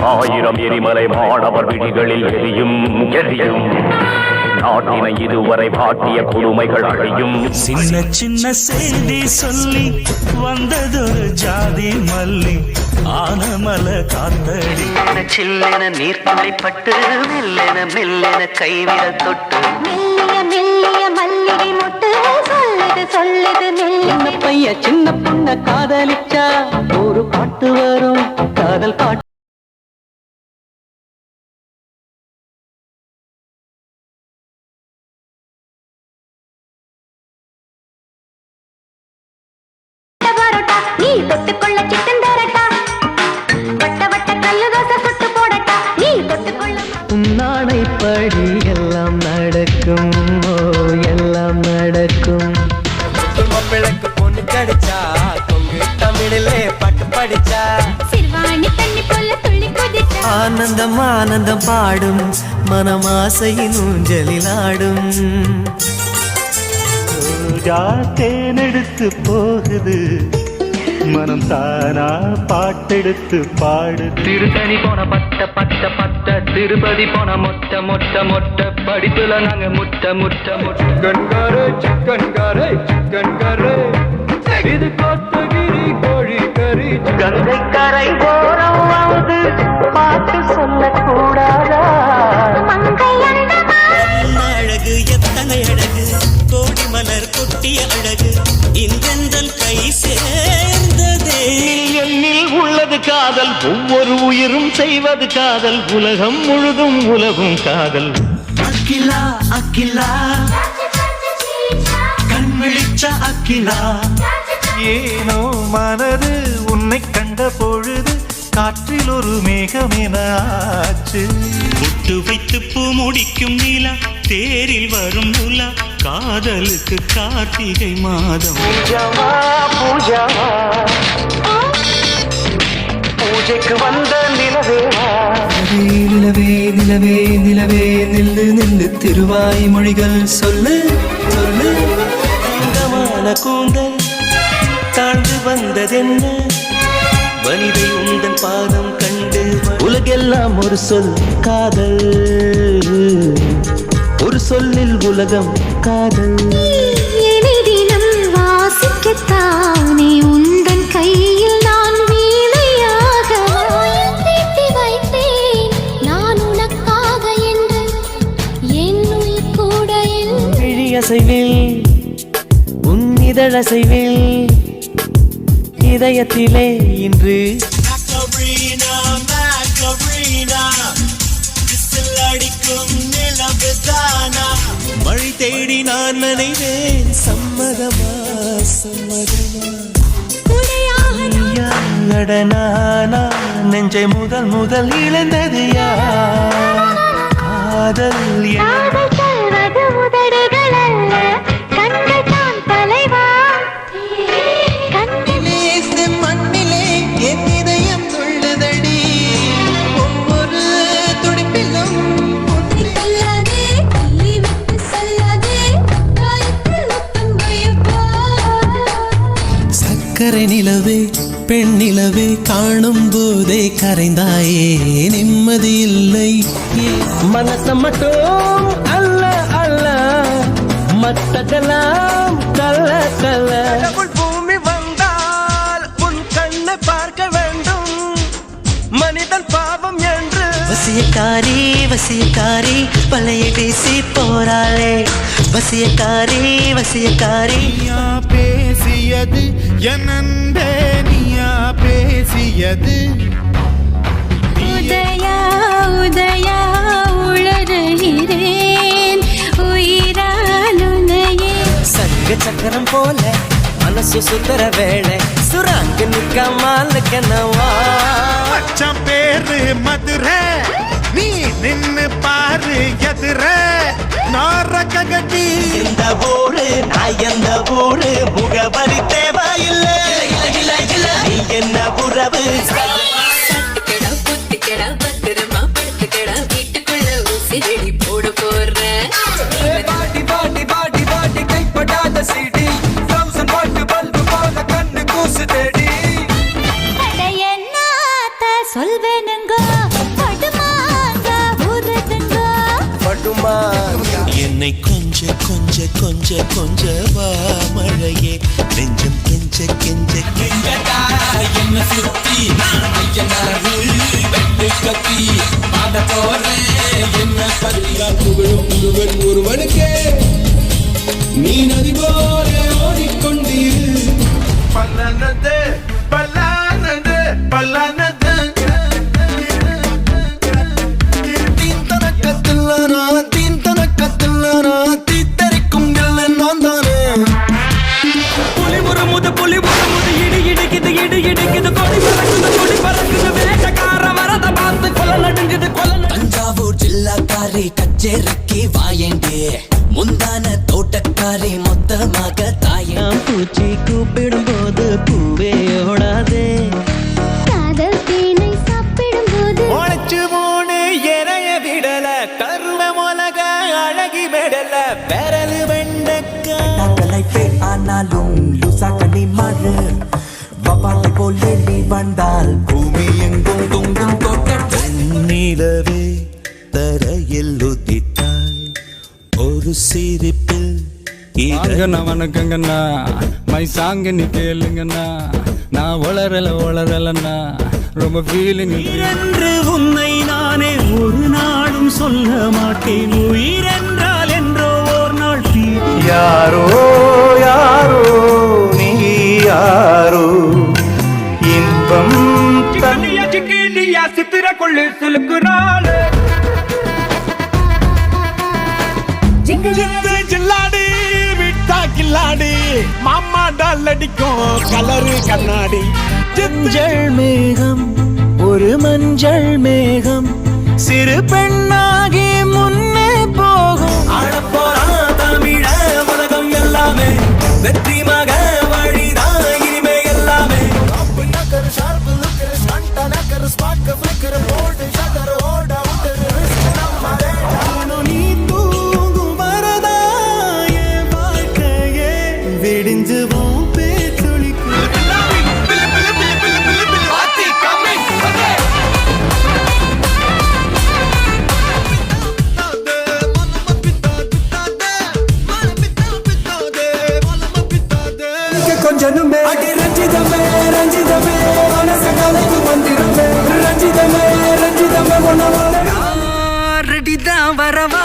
ஆயிரம் எரிமலை மாணவர் விழிகளில் எரியும் எரியும். நாட்டினை இதுவரை வாட்டிய கொடுமைகள் அழியும். சின்ன சின்ன செய்தி சொல்லி வந்ததொரு ஜாதி மல்லி. ஆனமல காத்தடி. சில்லென நீர்த்துளிப்பட்டு மெல்லென மெல்லென கைவிரல் தொட்டு. மெல்லிய மெல்லிய மல்லிகை மொட்டு சொல்லுது சொல்லுது மெல்லிய பைய சின்ன பொண்ண காதலிச்சா. ஒரு பாட்டு வரும் காதல் பாட்டு உன்னாடைப்படி எல்லாம் நடக்கும். ஓ எல்லாம் நடக்கும். மாப்பிளைக்கு பொண்ணு கிடைச்சா கொங்கு தமிழிலே பாட்டு படிச்சா. சிறுவாணி தண்ணி போல துள்ளி குதிச்சா. ஆனந்தம் ஆனந்தம் பாடும் மனமாசையின் ஊஞ்சலில் ஆடும் தேனெடுத்து போகுது மனம் தானா பாட்டெடுத்து பாடு. திருத்தணி போன பட்ட பட்ட பட்ட திருப்பதி போன மொட்டை மொட்டை மொட்டை. படிப்புல நாங்க முட்டை முட்டை முட்டை. சிக்கன் கரை சிக்கன் கரை சிக்கன் கரை. இது கோத்தகிரி கோழி கறி கங்கை கரை போறம். உயிரும் செய்வது காதல் உலகம் முழுதும் உலகும் காதல். அக்கிலா அக்கிலா கண் விழிச்ச அக்கிலா ஏனோ மனது உன்னை கண்ட பொழுது காற்றில் ஒரு மேகமென ஆச்சு. பொட்டு வைத்து பூ முடிக்கும் நிலா தேரில் வரும் நுலா காதலுக்கு கார்த்திகை மாதம். பூஜாவா பூஜாவா. பூஜைக்கு வந்த நிலவேவா நிலவே நிலவே நிலவே நில்லு நில்லு. திருவாய் மொழிகள் சொல்லு சொல்லு. தங்கமான கூந்தல் தாழ்ந்து வந்ததென்ன? வனிதை உந்தன் பாதம் கண்டு உலகெல்லாம் ஒரு சொல் காதல். ஒரு சொல்லில் உலகம் காதல். விழியசைவில் உன் இதழசைவில் இதயத்திலே இன்று. மழை தேடி நான் நினைவேன் சம்மதமா சம்மதமா? உடையாக நெஞ்சை முதல் முதல் இழந்தது யார்? காதல் என் சக்கரை நிலவே பெண் நிலவே காணும் போதே கரைந்தாயே நிம்மதி இல்லை. மனச மட்டும் அல்ல அல்ல மத்ததெல்லாம் கல்ல கல்ல வசியக்காரி வசியக்காரி வலையை வீசி போறாளே. வசியக்காரி வசியக்காரி. பேசியது என் அன்பே நீயா பேசியது. உதயா உதயா உளறுகிறேன் உயிராலுனையே. சங்க சக்கரம் போல மனசு சுந்தர வேளை. சுராங்க நிக்கமாலுக்கனவா மச்சான் பேரு மதுரை. நாரகடி இந்த ஊரு நான் எந்த ஊரு? முகவரி தேவையில்லை. என்ன உறவு? என்னை கொஞ்ச கொஞ்ச கொஞ்ச கொஞ்ச வா மழையே. நெஞ்சம் கெஞ்ச கெஞ்ச கெஞ்ச. என்ன சுத்தி கத்தி பாட போறேன் என்ன பத்தியா புகழும் முருகன் ஒருவனுக்கே நீ நதி போல ஓடிக்கொண்டீர் பல்லானது பல்லானது பல்லானது. ஜில்லாக்காரி கச்சேரிக்கு வாயேண்டே. முந்தான தோட்டக்காரி மொத்தமாக தாயே பூச்சி கூப்பிடும் போது பூவே ஓடாதே. காதல் தேனை சாப்பிடும் போது உழைச்சு மூணு எனைய விடல கருவ மொலக அழகி விடல பெரலு வெண்டக்கா. லைஃபே ஆனாலும் லூசா கண்ணி மாறு. வபாலை போலே நீ வந்தால் பூமி தரையில் உதித்தாய் ஒரு சிரிப்பில் வாங்கண்ணா வணக்கங்கண்ணா. மை சாங்க நீ கேளுங்கண்ணா. நான் வளரல வளரலண்ணா. ரொம்ப ஃபீலிங் என்று உன்னை நானே ஒரு நாளும் சொல்ல மாட்டேன். உயிர் என்றால் என்றோ ஓர் நாள் யாரோ யாரோ நீ யாரோ? இன்பம் சித்திர கொள்ளு சிலுக்குறாள். சிந்து ஜில்லாடி விட்டா கில்லாடி மாமா டால் அடிக்கும் கலரு கண்ணாடி. மஞ்சள் மேகம் ஒரு மஞ்சள் மேகம் சிறு பெண்ணாகி முன் கொஞ்சனுமே அடி ரஞ்சிதமே ரஞ்சிதமே மனசகாலைக்கு வந்திருமே ரஞ்சிதமே ரஞ்சிதமே உணவான ரெடி தான் வரவா.